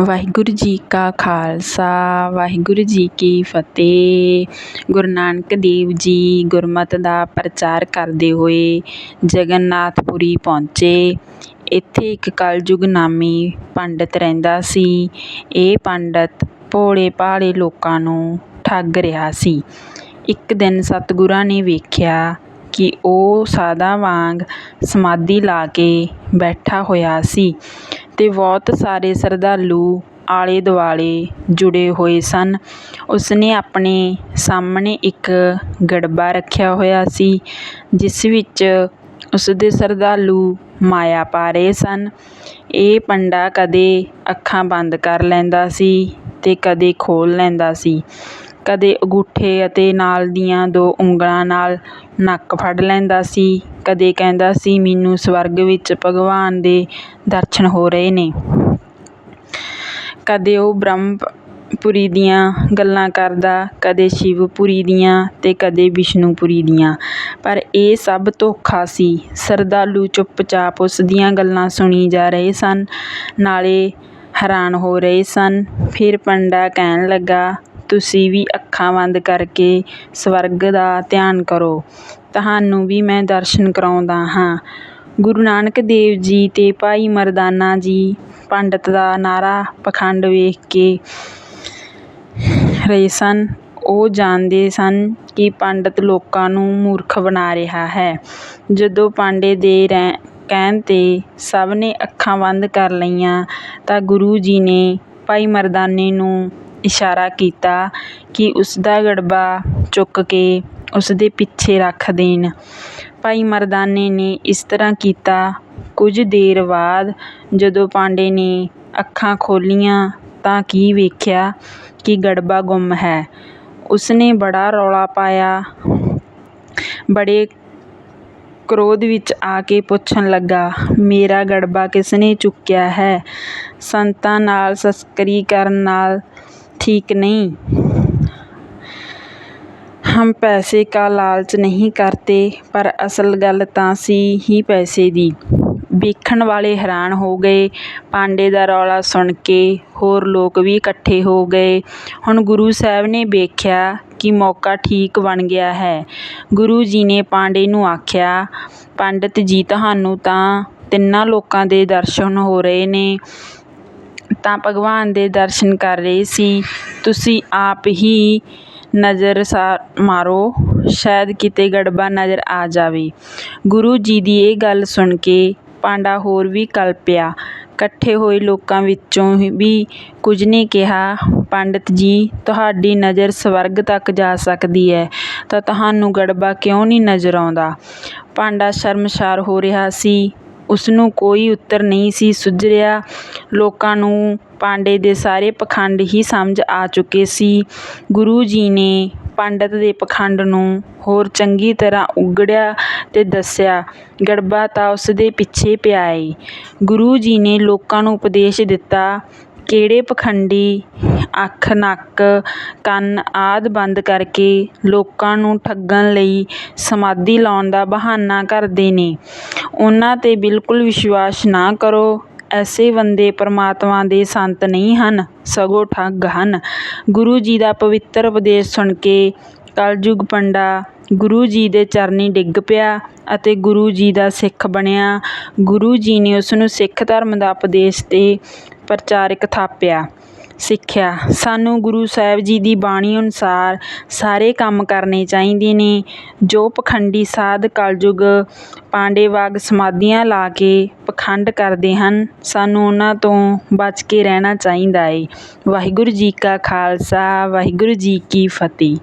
ਵਾਹਿਗੁਰੂ ਜੀ ਕਾ ਖਾਲਸਾ, ਵਾਹਿਗੁਰੂ ਜੀ ਕੀ ਫਤਿਹ। ਗੁਰੂ ਨਾਨਕ ਦੇਵ ਜੀ ਗੁਰਮਤਿ ਦਾ ਪ੍ਰਚਾਰ ਕਰਦੇ ਹੋਏ ਜਗਨਨਾਥਪੁਰੀ ਪਹੁੰਚੇ। ਇੱਥੇ ਇੱਕ ਕਲਯੁਗ ਨਾਮੀ ਪੰਡਤ ਰਹਿੰਦਾ ਸੀ। ਇਹ ਪੰਡਤ ਭੋਲੇ ਭਾਲੇ ਲੋਕਾਂ ਨੂੰ ਠੱਗ ਰਿਹਾ ਸੀ। ਇੱਕ ਦਿਨ ਸਤਿਗੁਰਾਂ ਨੇ ਵੇਖਿਆ ਕਿ ਉਹ ਸਾਧਾਂ ਵਾਂਗ ਸਮਾਧੀ ਲਾ ਕੇ ਬੈਠਾ ਹੋਇਆ ਸੀ। ਤੇ ਬਹੁਤ ਸਾਰੇ ਸ਼ਰਧਾਲੂ ਆਲੇ ਦੁਆਲੇ ਜੁੜੇ ਹੋਏ ਸਨ। ਉਸਨੇ ਆਪਣੇ ਸਾਹਮਣੇ ਇੱਕ ਗੜਬਾ ਰੱਖਿਆ ਹੋਇਆ ਸੀ, ਜਿਸ ਵਿੱਚ ਉਸਦੇ ਸ਼ਰਧਾਲੂ ਮਾਇਆ ਪਾ ਰਹੇ ਸਨ। ਇਹ ਪੰਡਾ ਕਦੇ ਅੱਖਾਂ ਬੰਦ ਕਰ ਲੈਂਦਾ ਸੀ ਅਤੇ ਕਦੇ ਖੋਲ੍ਹ ਲੈਂਦਾ ਸੀ। ਕਦੇ ਅੰਗੂਠੇ ਅਤੇ ਨਾਲ ਦੀਆਂ ਦੋ ਉਂਗਲਾਂ ਨਾਲ ਨੱਕ ਫੜ ਲੈਂਦਾ ਸੀ। ਕਦੇ ਕਹਿੰਦਾ ਸੀ, ਮੈਨੂੰ ਸਵਰਗ ਵਿੱਚ ਭਗਵਾਨ ਦੇ ਦਰਸ਼ਨ ਹੋ ਰਹੇ ਨੇ। ਕਦੇ ਉਹ ਬ੍ਰਹਮਪੁਰੀ ਦੀਆਂ ਗੱਲਾਂ ਕਰਦਾ, ਕਦੇ ਸ਼ਿਵਪੁਰੀ ਦੀਆਂ ਅਤੇ ਕਦੇ ਵਿਸ਼ਨੂਪੁਰੀ ਦੀਆਂ। ਪਰ ਇਹ ਸਭ ਧੋਖਾ ਸੀ। ਸ਼ਰਧਾਲੂ ਚੁੱਪਚਾਪ ਉਸ ਦੀਆਂ ਗੱਲਾਂ ਸੁਣੀ ਜਾ ਰਹੇ ਸਨ। ਨਾਲੇ ਹੈਰਾਨ ਹੋ ਰਹੇ ਸਨ। ਫਿਰ ਪੰਡਾ ਕਹਿਣ ਲੱਗਾ ਤੁਸੀਂ ਵੀ ਅੱਖਾਂ ਬੰਦ ਕਰਕੇ ਸਵਰਗ ਦਾ ਧਿਆਨ ਕਰੋ। ਤੁਹਾਨੂੰ ਵੀ ਮੈਂ ਦਰਸ਼ਨ ਕਰਾਉਂਦਾ ਹਾਂ। ਗੁਰੂ ਨਾਨਕ ਦੇਵ ਜੀ ਅਤੇ ਭਾਈ ਮਰਦਾਨਾ ਜੀ ਪੰਡਤ ਦਾ ਨਾਰਾ ਪਖੰਡ ਵੇਖ ਕੇ ਰਹੇ ਸਨ। ਉਹ ਜਾਣਦੇ ਸਨ ਕਿ ਪੰਡਤ ਲੋਕਾਂ ਨੂੰ ਮੂਰਖ ਬਣਾ ਰਿਹਾ ਹੈ। ਜਦੋਂ ਪਾਂਡੇ ਦੇ ਰਹਿ, ਕਹਿਣ ਤੇ ਸਭ ਨੇ ਅੱਖਾਂ ਬੰਦ ਕਰ ਲਈਆਂ ਤਾਂ ਗੁਰੂ ਜੀ ਨੇ ਭਾਈ ਮਰਦਾਨੇ ਨੂੰ ਇਸ਼ਾਰਾ ਕੀਤਾ ਕਿ ਉਸਦਾ ਗੜਬਾ ਚੁੱਕ ਕੇ ਉਸਦੇ ਪਿੱਛੇ ਰੱਖ ਦੇਣ। ਭਾਈ ਮਰਦਾਨੇ ਨੇ ਇਸ ਤਰ੍ਹਾਂ ਕੀਤਾ। ਕੁਝ ਦੇਰ ਬਾਅਦ ਜਦੋਂ ਪਾਂਡੇ ਨੇ ਅੱਖਾਂ ਖੋਲ੍ਹੀਆਂ ਤਾਂ ਕੀ ਵੇਖਿਆ ਕਿ ਗੜਬਾ ਗੁੰਮ ਹੈ। ਉਸਨੇ ਬੜਾ ਰੌਲਾ ਪਾਇਆ। ਬੜੇ ਕ੍ਰੋਧ ਵਿੱਚ ਆ ਕੇ ਪੁੱਛਣ ਲੱਗਾ, ਮੇਰਾ ਗੜਬਾ ਕਿਸਨੇ ਚੁੱਕਿਆ ਹੈ? ਸੰਤਾਂ ਨਾਲ ਤਸਕਰੀ ਕਰਨ ਨਾਲ ਠੀਕ ਨਹੀਂ। ਹਮ ਪੈਸੇ ਕਾ ਲਾਲਚ ਨਹੀਂ ਕਰਤੇ, ਪਰ ਅਸਲ ਗੱਲ ਤਾਂ ਸੀ ਹੀ ਪੈਸੇ ਦੀ। ਵੇਖਣ ਵਾਲੇ ਹੈਰਾਨ ਹੋ ਗਏ। ਪਾਂਡੇ ਦਾ ਰੌਲਾ ਸੁਣ ਕੇ ਹੋਰ ਲੋਕ ਵੀ ਇਕੱਠੇ ਹੋ ਗਏ। ਹੁਣ ਗੁਰੂ ਸਾਹਿਬ ਨੇ ਵੇਖਿਆ ਕਿ ਮੌਕਾ ਠੀਕ ਬਣ ਗਿਆ ਹੈ। ਗੁਰੂ ਜੀ ਨੇ ਪਾਂਡੇ ਨੂੰ ਆਖਿਆ, ਪੰਡਿਤ ਜੀ, ਤੁਹਾਨੂੰ ਤਾਂ ਤਿੰਨਾਂ ਲੋਕਾਂ ਦੇ ਦਰਸ਼ਨ ਹੋ ਰਹੇ ਨੇ। ਤਾਂ ਭਗਵਾਨ ਦੇ ਦਰਸ਼ਨ ਕਰ ਰਹੇ ਸੀ। ਤੁਸੀਂ ਆਪ ਹੀ ਨਜ਼ਰ ਸਾ, ਮਾਰੋ, ਸ਼ਾਇਦ ਕਿਤੇ ਗੜਬਾ ਨਜ਼ਰ ਆ ਜਾਵੇ। ਗੁਰੂ ਜੀ ਦੀ ਇਹ ਗੱਲ ਸੁਣ ਕੇ ਪਾਂਡਾ ਹੋਰ ਵੀ ਕਲਪਿਆ। ਇਕੱਠੇ ਹੋਏ ਲੋਕਾਂ ਵਿੱਚੋਂ ਵੀ ਕੁਝ ਨੇ ਕਿਹਾ, ਪੰਡਿਤ ਜੀ, ਤੁਹਾਡੀ ਨਜ਼ਰ ਸਵਰਗ ਤੱਕ ਜਾ ਸਕਦੀ ਹੈ, ਤਾਂ ਤੁਹਾਨੂੰ ਗੜਬਾ ਕਿਉਂ ਨਹੀਂ ਨਜ਼ਰ ਆਉਂਦਾ? ਪਾਂਡਾ ਸ਼ਰਮਸ਼ਾਰ ਹੋ ਰਿਹਾ ਸੀ। ਉਸਨੂੰ ਕੋਈ ਉੱਤਰ ਨਹੀਂ ਸੀ ਸੁੱਝ ਰਿਹਾ ਲੋਕਾਂ ਨੂੰ ਪਾਂਡੇ ਦੇ ਸਾਰੇ ਪਖੰਡ ਹੀ ਸਮਝ ਆ ਚੁੱਕੇ ਸੀ। ਗੁਰੂ ਜੀ ਨੇ ਪੰਡਤ ਦੇ ਪਖੰਡ ਨੂੰ ਹੋਰ ਚੰਗੀ ਤਰ੍ਹਾਂ ਉਘੜਿਆ ਅਤੇ ਦੱਸਿਆ, ਗੜਬਾ ਤਾਂ ਉਸਦੇ ਪਿੱਛੇ ਪਿਆ ਏ। ਗੁਰੂ ਜੀ ਨੇ ਲੋਕਾਂ ਨੂੰ ਉਪਦੇਸ਼ ਦਿੱਤਾ ਕਿਹੜੇ ਪਖੰਡੀ, ਅੱਖ, ਨੱਕ, ਕੰਨ ਆਦਿ ਬੰਦ ਕਰਕੇ ਲੋਕਾਂ ਨੂੰ ਠੱਗਣ ਲਈ ਸਮਾਧੀ ਲਾਉਣ ਦਾ ਬਹਾਨਾ ਕਰਦੇ ਨੇ। ਉਹਨਾਂ 'ਤੇ ਬਿਲਕੁਲ ਵਿਸ਼ਵਾਸ ਨਾ ਕਰੋ, ਐਸੇ ਬੰਦੇ ਪਰਮਾਤਮਾ ਦੇ ਸੰਤ ਨਹੀਂ ਹਨ, ਸਗੋਂ ਠੱਗ ਹਨ। ਗੁਰੂ ਜੀ ਦਾ ਪਵਿੱਤਰ ਉਪਦੇਸ਼ ਸੁਣ ਕੇ ਕਲਯੁਗ ਪੰਡਾ, ਗੁਰੂ ਜੀ ਦੇ ਚਰਨੀ ਡਿੱਗ ਪਿਆ ਅਤੇ ਗੁਰੂ ਜੀ ਦਾ ਸਿੱਖ ਬਣਿਆ। ਗੁਰੂ ਜੀ ਨੇ ਉਸ ਨੂੰ ਸਿੱਖ ਧਰਮ ਦਾ ਉਪਦੇਸ਼ ਤੇ ਪ੍ਰਚਾਰਕ ਥਾਪਿਆ, ਸਿੱਖਿਆ। ਸਾਨੂੰ ਗੁਰੂ ਸਾਹਿਬ ਜੀ ਦੀ ਬਾਣੀ ਅਨੁਸਾਰ ਸਾਰੇ ਕੰਮ ਕਰਨੇ ਚਾਹੀਦੇ ਨੇ। ਜੋ ਪਖੰਡੀ ਸਾਧ ਕਲਯੁਗ ਪਾਂਡੇ ਵਾਂਗ ਸਮਾਧੀਆਂ ਲਾ ਕੇ ਪਖੰਡ ਕਰਦੇ ਹਨ, ਸਾਨੂੰ ਉਹਨਾਂ ਤੋਂ ਬਚ ਕੇ ਰਹਿਣਾ ਚਾਹੀਦਾ ਏ। ਵਾਹਿਗੁਰੂ ਜੀ ਕਾ ਖਾਲਸਾ, ਵਾਹਿਗੁਰੂ ਜੀ ਕੀ ਫਤਿਹ।